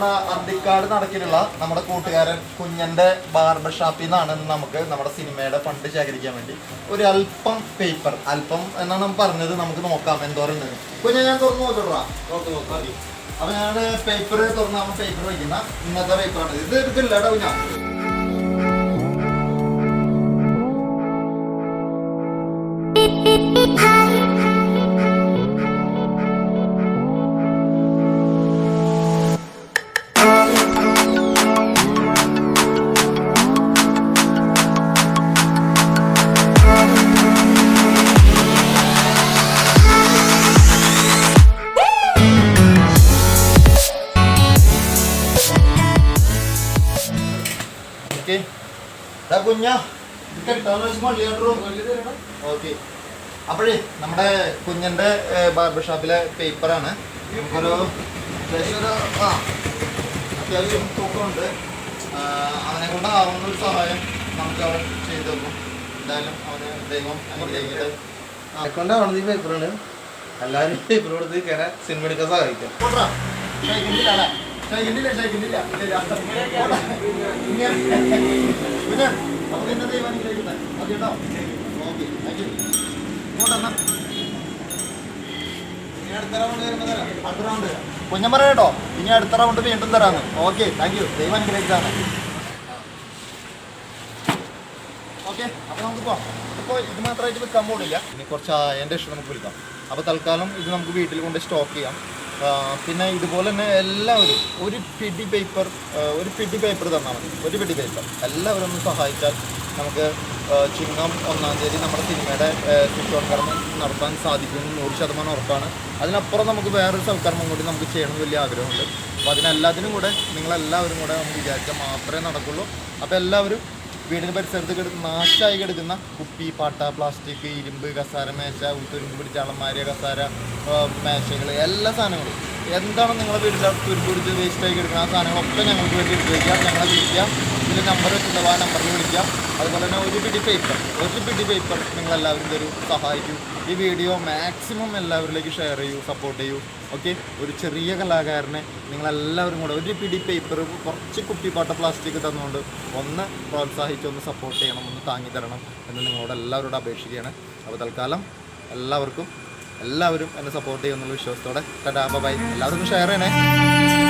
പാലക്കാട് നടക്കിലുള്ള നമ്മുടെ കൂട്ടുകാരൻ കുഞ്ഞന്റെ ബാർബർ ഷാപ്പിൽ നിന്നാണ് നമുക്ക് നമ്മുടെ സിനിമയുടെ ഫണ്ട് ശേഖരിക്കാൻ വേണ്ടി ഒരു അല്പം പേപ്പർ അല്പം എന്നാണ് പറഞ്ഞത് നമുക്ക് നോക്കാം എന്തോരം കുഞ്ഞ ഞാൻ തുറന്നു നോക്കട്ടാ അപ്പൊ ഞാൻ പേപ്പർ തുറന്ന് നമ്മൾ പേപ്പർ വയ്ക്കുന്ന ഇന്നത്തെ പേപ്പറാണ് ഇത് എടുക്കില്ല കേട്ടോ കുഞ്ഞാ. ഓക്കെ. കുഞ്ഞ. ഓക്കെ. അപ്പോഴേ നമ്മുടെ കുഞ്ഞന്റെ ബാർബർ ഷോപ്പിലെ പേപ്പറാണ് നമുക്കൊരു അത്യാവശ്യം ഒരു ആ. അത്യാവശ്യം തൂക്കമുണ്ട്. അവനെ കൊണ്ട് ആവുന്ന ഒരു സഹായം നമുക്ക് അവൻ ചെയ്തു തന്നു. എന്തായാലും അവന് ദൈവം അനുഗ്രഹിക്കട്ടെ. ആ, അക്കൗണ്ടാവണത് ഈ പേപ്പറാണ് എല്ലാവരും പേപ്പർ കൊടുത്ത് കയറാൻ സിനിമ എടുക്കാൻ സഹായിക്കാം. ഓക്കേ കേട്ടോ? പറയാം കേട്ടോ. ഇനി അടുത്ത റൗണ്ട് വീണ്ടും തരാന്ന്. ഓക്കെ താങ്ക് യു ദൈവം അനുഗ്രഹിച്ചാണ് ഓക്കെ അപ്പോൾ നമുക്ക് പോവാം. ഇപ്പോൾ ഇത് മാത്രമായിട്ട് വിൽക്കാൻ പോകില്ല ഇനി കുറച്ച് അതിന്റെ ഇഷ്ടം നമുക്ക് വിൽക്കാം. അപ്പോൾ തൽക്കാലം ഇത് നമുക്ക് വീട്ടിൽ കൊണ്ട് സ്റ്റോക്ക് ചെയ്യാം. പിന്നെ ഇതുപോലെ തന്നെ എല്ലാവരും ഒരു പിടി പേപ്പർ ഒരു പിടി പേപ്പർ തന്നാൽ മതി. ഒരു പിടി പേപ്പർ എല്ലാവരും ഒന്ന് സഹായിച്ചാൽ നമുക്ക് ചിങ്ങം ഒന്നാം തീയതി നമ്മുടെ സിനിമയുടെ കർമ്മം നടത്താൻ സാധിക്കുമെന്ന് നൂറ് ശതമാനം ഉറപ്പാണ്. അതിനപ്പുറം നമുക്ക് വേറൊരു സൽക്കർമ്മം കൂടി നമുക്ക് ചെയ്യണമെന്ന് വലിയ ആഗ്രഹമുണ്ട്. അപ്പോൾ അതിനെല്ലാത്തിനും കൂടെ നിങ്ങളെല്ലാവരും കൂടെ നമുക്ക് വിചാരിച്ചാൽ മാത്രമേ നടക്കുള്ളൂ. അപ്പോൾ എല്ലാവരും വീടിന് പരിസരത്ത് കിടക്കുന്ന നാശമായി കിടക്കുന്ന കുപ്പി പാട്ട പ്ലാസ്റ്റിക് ഇരുമ്പ് കസാര മേശ തുരുമ്പ് പിടിച്ച അളമാരിയ കസാര മേശകൾ എല്ലാ സാധനങ്ങളും. എന്താണ് നിങ്ങളുടെ വീടിന്റെ തുരുമ്പ് പിടിച്ച് വേസ്റ്റായി കിടക്കുന്ന ആ സാധനങ്ങളൊക്കെ ഞങ്ങൾക്ക് വേണ്ടി എടുത്ത് വയ്ക്കാം ഞങ്ങളെ വിളിക്കാം ഇതിൽ നമ്പർ വെച്ചിട്ടുള്ള ആ നമ്പറിൽ വിളിക്കാം. അതുപോലെ തന്നെ ഒരു പിടി പേപ്പർ ഒരു പിടി പേപ്പർ നിങ്ങളെല്ലാവരും തരൂ. സഹായിക്കൂ. ഈ വീഡിയോ മാക്സിമം എല്ലാവരിലേക്ക് ഷെയർ ചെയ്യൂ സപ്പോർട്ട് ചെയ്യൂ. ഓക്കെ ഒരു ചെറിയ കലാകാരനെ നിങ്ങളെല്ലാവരും കൂടെ ഒരു പിടി പേപ്പർ കുറച്ച് കുപ്പി കുപ്പിപ്പാട്ട പ്ലാസ്റ്റിക് തന്നുകൊണ്ട് ഒന്ന് പ്രോത്സാഹിച്ച് ഒന്ന് സപ്പോർട്ട് ചെയ്യണം ഒന്ന് താങ്ങി തരണം എന്ന് നിങ്ങളോട് എല്ലാവരോടും അപേക്ഷിക്കുകയാണ്. അപ്പോൾ തൽക്കാലം എല്ലാവർക്കും എല്ലാവരും എന്നെ സപ്പോർട്ട് ചെയ്യുമെന്നുള്ള വിശ്വാസത്തോടെ. ടാ ബൈ എല്ലാവർക്കും ഷെയർ ചെയ്യണേ.